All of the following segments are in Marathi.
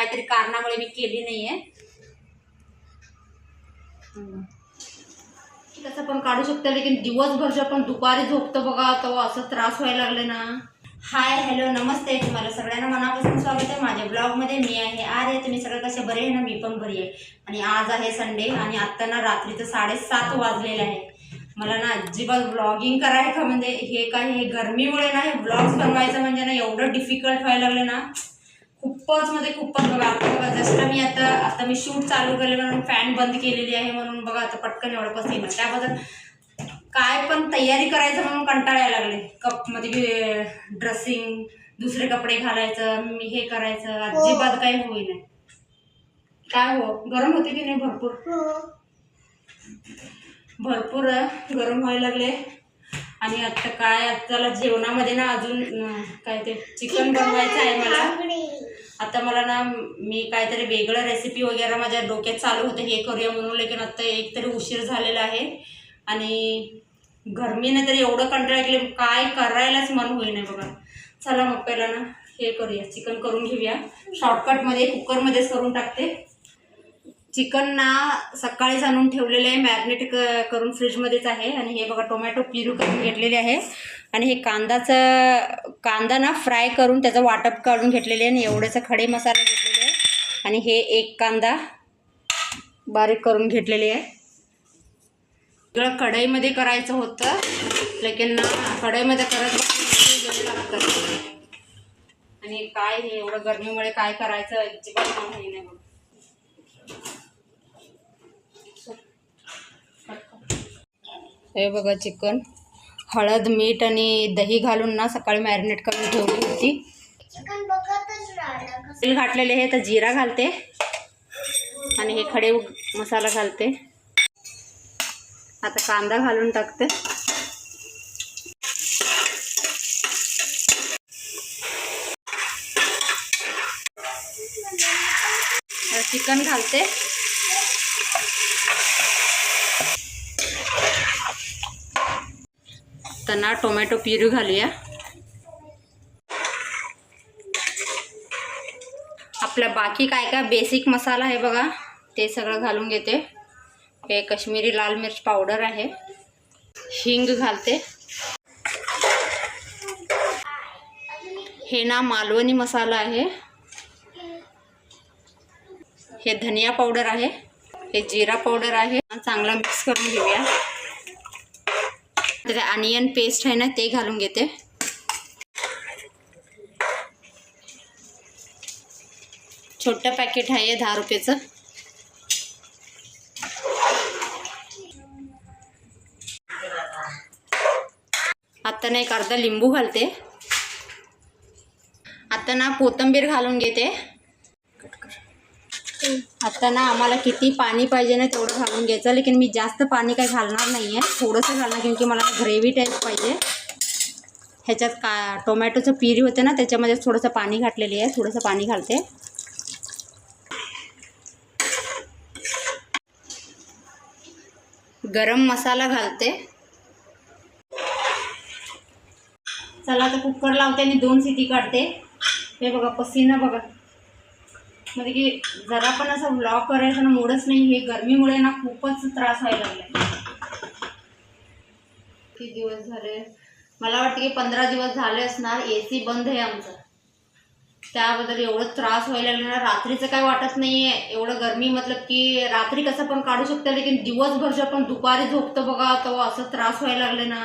काहीतरी कारणामुळे मी केली नाही आहे कसं पण काढू शकतो लेकिन दिवसभर जे आपण दुपारी झोपतो बघा तो असं त्रास व्हायला लागले ना. हाय हॅलो नमस्ते. तुम्हाला सगळ्यांना मनापासून स्वागत आहे. माझ्या ब्लॉगमध्ये मी आहे अरे तुम्ही सगळं कसे बरे आहे ना? मी पण बरी आहे. आणि आज आहे संडे आणि आत्ता ना रात्रीचं साडेसात वाजलेले आहे. मला ना अजिबात ब्लॉगिंग करायचं म्हणजे हे काय हे गरमीमुळे ना हे ब्लॉग्स बनवायचं म्हणजे ना एवढं डिफिकल्ट व्हायला लागलं ना. खूपच म्हणजे खूपच बघा आता बघा जस्ट मी आता आता मी शूट चालू केले म्हणून फॅन बंद केलेली आहे म्हणून बघा आता पटकन एवढं पसीना त्याबद्दल काय पण तयारी करायचं म्हणून कंटाळायला लागले. कपमध्ये ड्रेसिंग दुसरे कपडे घालायचं मी हे करायचं अजिबात काही होईना काय हो? गरम होते की नाही भरपूर? भरपूर गरम व्हायला लागले. आणि आता काय आताला जेवणामध्ये ना अजून काय ते चिकन बनवायचं आहे मला. आता मला ना मी काहीतरी वेगळं रेसिपी वगैरे माझ्या डोक्यात चालू होतं हे करूया म्हणून. लेकिन आत्ता एक तरी उशीर झालेला आहे. आणि गरमीने तरी एवढं कंटाळा केले काय करायलाच मन होईना बघा. चला मग पहिला ना हे करूया. चिकन करून घेऊया. शॉर्टकटमध्ये कुकरमध्येच करून टाकते. चिकन ना सकाळीच आणून ठेवलेले आहे मॅरिनेट क करून फ्रीजमध्येच आहे. आणि हे बघा टोमॅटो पिरू करून घेतलेले आहे. आणि हे कांदाचं कांदा ना फ्राय करून त्याचं वाटप काढून घेतलेले आहे. आणि एवढेचं खडे मसाले घेतलेले आहे. आणि हे एक कांदा बारीक करून घेतलेले आहे. सगळं कढईमध्ये करायचं होतं. लेकिन कढईमध्ये करत लागतं आणि काय हे एवढं गरमीमुळे काय करायचं अजिबात नाही बघ. हे बघा चिकन. हळद मीठ आणि दही घालून ना सकाळी मॅरिनेट करून ठेवली होती. तेल घातलेले आहे तर जिरा घालते. आणि हे खडे मसाला घालते. आता कांदा घालून टाकते. चिकन घालते. त्यांना टोमॅटो प्युरी घालूया. आपला बाकी काय काय बेसिक मसाला आहे बघा ते सगळं घालून घेते. हे कश्मीरी लाल मिर्च पावडर आहे. हिंग घालते. हे ना मालवणी मसाला आहे. हे धनिया पावडर आहे. हे जिरा पावडर आहे. चांगला मिक्स करून घेऊया. तर अनियन पेस्ट आहे ना ते घालून घेते. छोटं पॅकेट आहे दहा रुपयाचं. आता ना एक अर्धा लिंबू घालते. आता ना कोथिंबीर घालून घेते. आता ना आम्हाला किती पाणी पाहिजे ना तेवढं घालून घ्यायचं. लेकिन मी जास्त पाणी काही घालणार नाही आहे थोडंसं घालणार कारण की मला ग्रेव्ही टाईप पाहिजे. ह्याच्यात का टोमॅटोचं पिरी होते ना त्याच्यामध्ये थोडंसं पाणी घातलेली आहे. थोडंसं पाणी घालते. गरम मसाला घालते. चला आता कुकर लावते आणि दोन सिटी काढते. हे बघा पसीना बघा. म्हणजे की जरा पण असं ब्लॉक करायचं ना मूडच नाही हे गरमीमुळे ना खूपच त्रास व्हायला लागला किती दिवस झाले? मला वाटतं की पंधरा दिवस झाले असणार ए सी बंद आहे आमचं. त्याबद्दल एवढं त्रास व्हायला लागला ना रात्रीचं काय वाटत नाही आहे एवढं गरमी मतलब की रात्री कसं पण काढू शकतो लेकिन दिवसभर जे आपण दुपारी झोपतो बघा तो असं त्रास व्हायला लागले ना.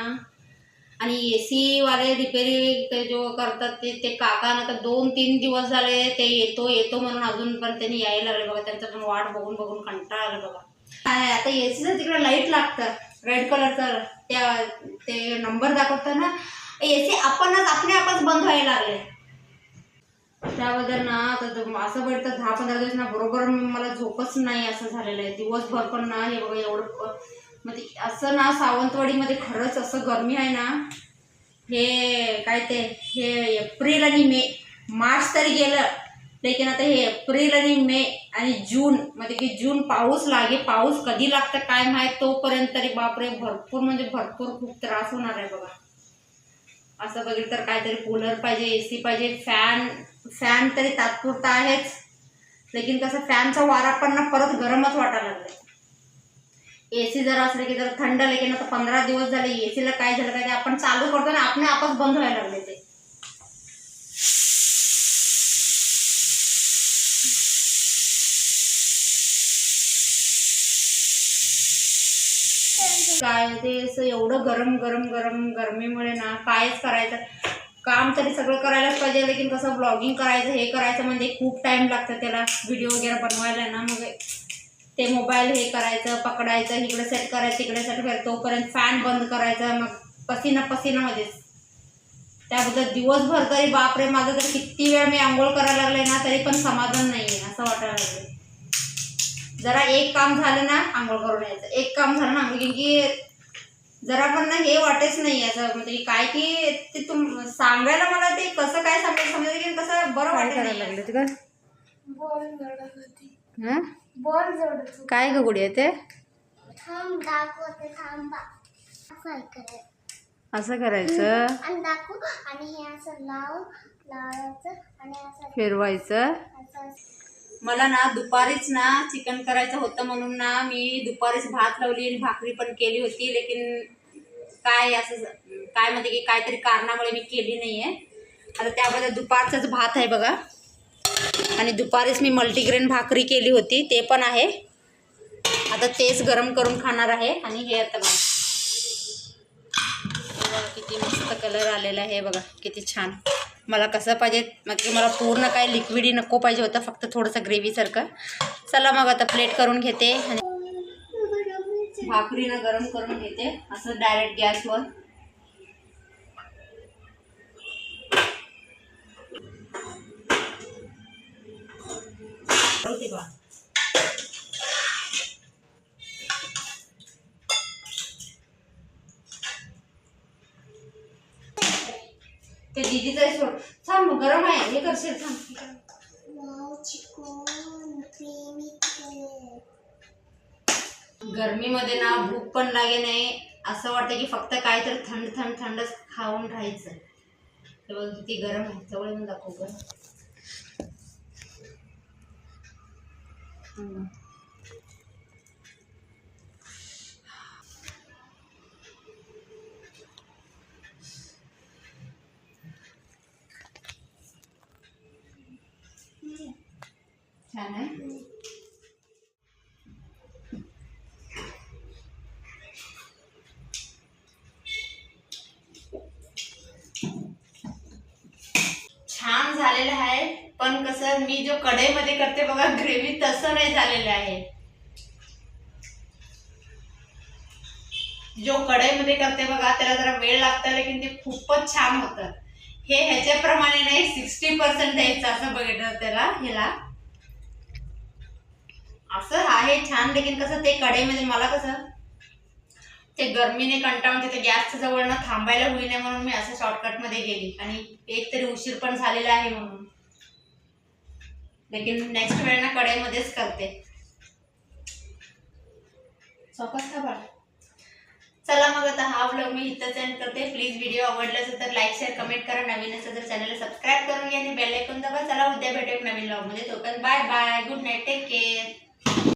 आणि ए सीवाले रिपेरिंग ते जो करतात ते ते काका ना तर दोन तीन दिवस झाले ते येतो येतो म्हणून अजून पण त्यांनी यायला लागले बघा. त्यांचं पण वाट बघून बघून कंटाळा आला बघा. काय आता ए सीचं तिकडे लाइट लागतं रेड कलरचं त्या ते नंबर दाखवताना ए सी आपणच आपले आपच बंद व्हायला लागले. त्याबद्दल ना तर असं वाटतं दहा पंधरा दिवस ना बरोबर मला झोपच नाही असं झालेलं आहे. दिवसभर पण ना हे बघा एवढं म्हणजे असं ना सावंतवाडीमध्ये खरंच असं गरमी आहे ना हे काय ते हे एप्रिल आणि मे मार्च तरी गेलं लेकिन आता हे एप्रिल आणि मे आणि जून म्हणजे की जून पाऊस लागे पाऊस कधी लागतं काय माहीत तोपर्यंत तरी बापरे भरपूर म्हणजे भरपूर खूप त्रास होणार आहे बघा. असं बघितलं तर काहीतरी कूलर पाहिजे ए सी पाहिजे फॅन फॅन तरी तात्पुरता आहेच लेकिन कसं फॅनचा वारा पण ना परत गरमच वाटायला लागलाय. एसी जर असले की जर थंड लेके ना तर पंधरा दिवस झाले एसीला काय झालं काय ते आपण चालू करतो ना आपण आपच बंद व्हायला लागले ते. काय ते? असं एवढं गरम गरम गरम गरमीमुळे ना कायच करायचं. काम तरी सगळं करायलाच पाहिजे लेकिन कसं ब्लॉगिंग करायचं हे करायचं म्हणजे खूप टाइम लागतं त्याला. व्हिडिओ वगैरे बनवायला ना मग. ते मोबाईल हे करायचं पकडायचं इकडे सेट करायचं इकडे सेट करायचं. तोपर्यंत फॅन बंद करायचा मग पसीना पसीनामध्येच त्याबद्दल दिवसभर तरी बापरे माझं तर किती वेळ मी आंघोळ करायला लागले ना तरी पण समाधान नाही आहे असं वाटायला लागलं. जरा एक काम झालं ना आंघोळ करून यायचं. एक काम झालं ना आंघोळ केली की जरा पण ना हे वाटेच नाही असं म्हणजे काय की ते तुम सांगायला मला ते कसं काय सांगायचं समजायचं की कसं बरं नाही लागले बॉल जोडत काय ग गुडिया ते? थांब दाखवते थांबा. असं करायचं असं करायचं? आणि दाखवू. आणि हे असं लाव लावायचं आणि असं फिरवायचं? असं मला ना दुपारीच ना चिकन करायचं होतं म्हणून ना मी दुपारीच भात लावली आणि भाकरी पण केली होती लेकिन काय असं काय म्हणजे की काहीतरी कारणामुळे मी केली नाही आहे आता त्याबद्दल दुपारचाच भात आहे बघा. आणि दुपारीच मी मल्टीग्रेन भाकरी केली होती ते पण आहे. आता तेच गरम करून खाणार आहे आणि हे आता बघा. किती मस्त कलर आलेला आहे बघा किती छान. मला कसं पाहिजे म्हणजे मला पूर्ण काय लिक्विडी नको पाहिजे होतं फक्त थोडंसं ग्रेव्हीसारखं चला मग आता प्लेट करून घेते आणि भाकरीनं गरम करून घेते असं डायरेक्ट गॅसवर होते का? ते दीदीचं सोड. थांब गरम आहे. हे करशील थांब. गरमीमध्ये ना भूक पण लागे नाही. असं वाटतं की फक्त काहीतरी थंड थंड थंडच खाऊन राहायचं. हे बघ किती गरम आहे. जवळ येऊन दाखव गं हम्म. छान आहे छान झालेलं आहे पण कसं मी जो कढईमध्ये करते बघा ग्रेव्ही तसं नाही झालेलं आहे. जो कढईमध्ये करते बघा त्याला जरा वेळ लागतं लेकिन ते खूपच छान होतं. हे ह्याच्याप्रमाणे नाही सिक्स्टी पर्सेंट द्यायचं असं बघितलं त्याला ह्याला. असं आहे छान लेकिन कसं ते कढईमध्ये मला कसं ते गरमीने कंटाळून तिथे गॅसच्या जवळ ना थांबायला होईल म्हणून मी असं शॉर्टकटमध्ये गेली. आणि एक तरी उशीर पण झालेला आहे म्हणून. लेकिन नेक्स्ट वेळ ना कढईमध्येच करते. चौकस का बाळ चला मग आता हा व्लॉग मी इथंच एंड करते. प्लीज व्हिडिओ आवडला असेल तर लाईक शेअर कमेंट करा. नवीन असेल तर चॅनलला सबस्क्राईब करून घ्या आणि बेल ऐकून दाबा. चला उद्या भेटू एक नवीन व्लॉगमध्ये. तोपर्यंत bye bye good night take care